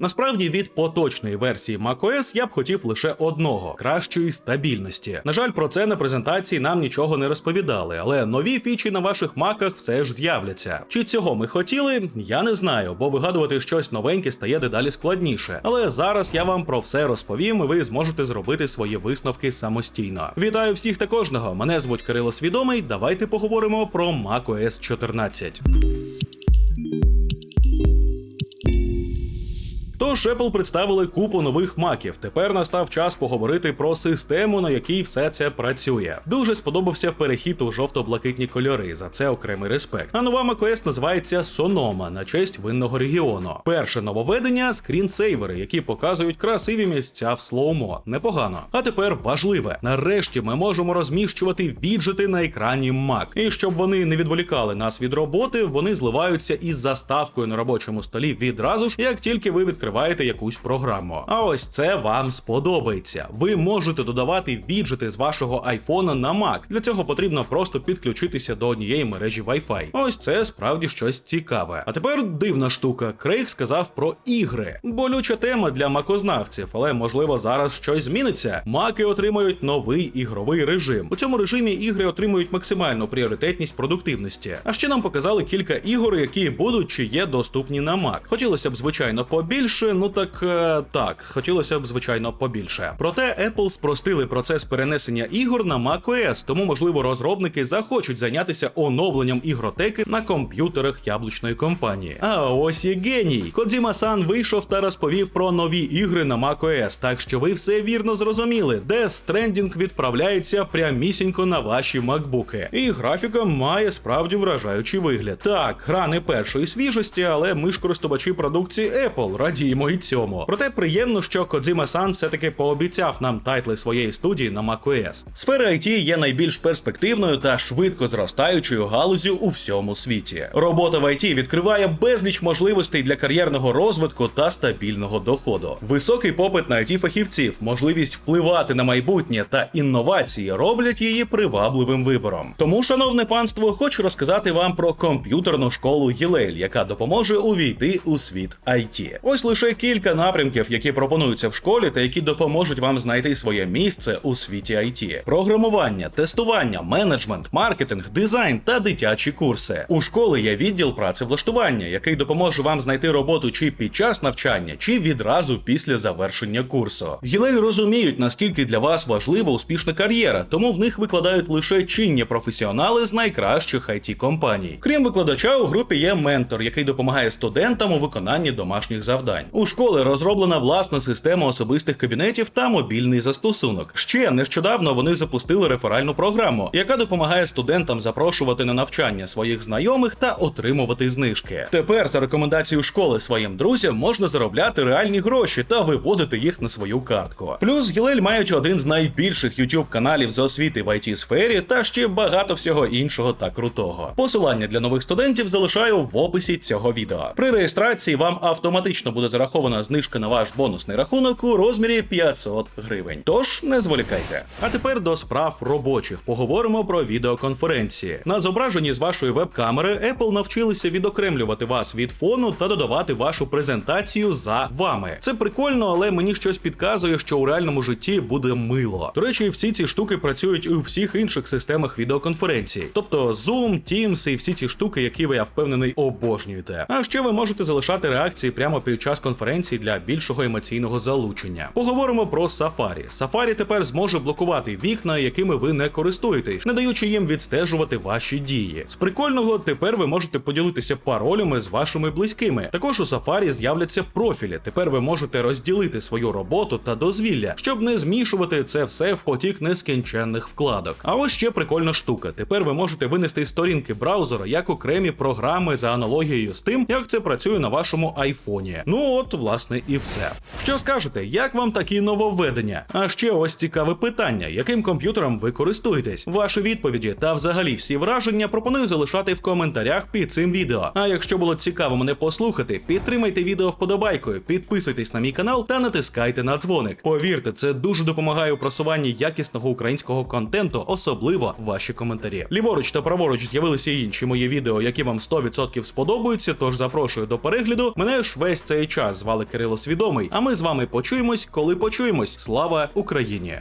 Насправді від поточної версії macOS я б хотів лише одного кращої стабільності. На жаль, про це на презентації нам нічого не розповідали, але нові фічі на ваших маках все ж з'являться. Чи цього ми хотіли? Я не знаю, бо вигадувати щось новеньке стає дедалі складніше. Але зараз я вам про все розповім, і ви зможете зробити свої висновки самостійно. Вітаю всіх та кожного! Мене звуть Кирило Свідомий. Давайте поговоримо про macOS 14. Тож Apple представили купу нових маків. Тепер настав час поговорити про систему, на якій все це працює. Дуже сподобався перехід у жовто-блакитні кольори. За це окремий респект. А нова macOS називається Sonoma на честь винного регіону. Перше нововведення скрінсейвери, які показують красиві місця в слоумо. Непогано. А тепер важливе: нарешті ми можемо розміщувати віджити на екрані Mac. І щоб вони не відволікали нас від роботи, вони зливаються із заставкою на робочому столі відразу ж, як тільки ви відкриваєте якусь програму. А ось це вам сподобається. Ви можете додавати віджити з вашого айфона на Mac. Для цього потрібно просто підключитися до однієї мережі Wi-Fi. Ось це справді щось цікаве. А тепер дивна штука. Крейг сказав про ігри. Болюча тема для макознавців, але можливо зараз щось зміниться. Маки отримають новий ігровий режим. У цьому режимі ігри отримують максимальну пріоритетність продуктивності. А ще нам показали кілька ігор, які будуть чи є доступні на Mac. Хотілося б, звичайно, побільше. Ну так е, так, хотілося б, звичайно, побільше. Проте Apple спростили процес перенесення ігор на macOS, тому можливо розробники захочуть зайнятися оновленням ігротеки на комп'ютерах яблучної компанії. А ось і геній. Кодзіма Сан вийшов та розповів про нові ігри на macOS, так що ви все вірно зрозуміли, де Stranding відправляється прямісінько на ваші макбуки. І графіка має справді вражаючий вигляд. Так, гра не першої свіжості, але ми ж користувачі продукції Apple радіємо і цьому. Проте приємно, що Кодзима Сан все-таки пообіцяв нам тайтли своєї студії на macOS. Сфера IT є найбільш перспективною та швидко зростаючою галузю у всьому світі. Робота в IT відкриває безліч можливостей для кар'єрного розвитку та стабільного доходу. Високий попит на it фахівців, можливість впливати на майбутнє та інновації роблять її привабливим вибором. Тому, шановне панство, хочу розказати вам про комп'ютерну школу Єлель, яка допоможе увійти у світ IT. Ось лише кілька напрямків, які пропонуються в школі, та які допоможуть вам знайти своє місце у світі IT. програмування, тестування, менеджмент, маркетинг, дизайн та дитячі курси. У школи є відділ працевлаштування, який допоможе вам знайти роботу чи під час навчання, чи відразу після завершення курсу. Гілель розуміють, наскільки для вас важлива успішна кар'єра, тому в них викладають лише чинні професіонали з найкращих it компаній. Крім викладача, у групі є ментор, який допомагає студентам у виконанні домашніх завдань. У школи розроблена власна система особистих кабінетів та мобільний застосунок. Ще нещодавно вони запустили реферальну програму, яка допомагає студентам запрошувати на навчання своїх знайомих та отримувати знижки. Тепер за рекомендацією школи своїм друзям можна заробляти реальні гроші та виводити їх на свою картку. Плюс Гілель мають один з найбільших youtube каналів з освіти в it сфері та ще багато всього іншого та крутого. Посилання для нових студентів залишаю в описі цього відео. При реєстрації вам автоматично буде зарахована знижка на ваш бонусний рахунок у розмірі 500 гривень. Тож не зволікайте. А тепер до справ робочих поговоримо про відеоконференції. На зображенні з вашої веб-камери Apple навчилися відокремлювати вас від фону та додавати вашу презентацію за вами. Це прикольно, але мені щось підказує, що у реальному житті буде мило. До речі, всі ці штуки працюють у всіх інших системах відеоконференцій, тобто Zoom, Teams і всі ці штуки, які ви я впевнений обожнюєте. А ще ви можете залишати реакції прямо під час конференції для більшого емоційного залучення. Поговоримо про Safari. Safari тепер зможе блокувати вікна, якими ви не користуєтесь, не даючи їм відстежувати ваші дії. З прикольного тепер ви можете поділитися паролями з вашими близькими. Також у Safari з'являться профілі. Тепер ви можете розділити свою роботу та дозвілля, щоб не змішувати це все в потік нескінченних вкладок. А ось ще прикольна штука. Тепер ви можете винести сторінки браузера як окремі програми за аналогією з тим, як це працює на вашому айфоні. Ну от, власне, і все. Що скажете, як вам такі нововведення? А ще ось цікаве питання: яким комп'ютером ви користуєтесь? Ваші відповіді та взагалі всі враження пропоную залишати в коментарях під цим відео. А якщо було цікаво мене послухати, підтримайте відео вподобайкою, підписуйтесь на мій канал та натискайте на дзвоник. Повірте, це дуже допомагає у просуванні якісного українського контенту, особливо ваші коментарі. Ліворуч та праворуч з'явилися інші мої відео, які вам 100% сподобаються. Тож запрошую до перегляду. Мене ж весь цей час. Звали Кирило Свідомий. А ми з вами почуємось, коли почуємось. Слава Україні!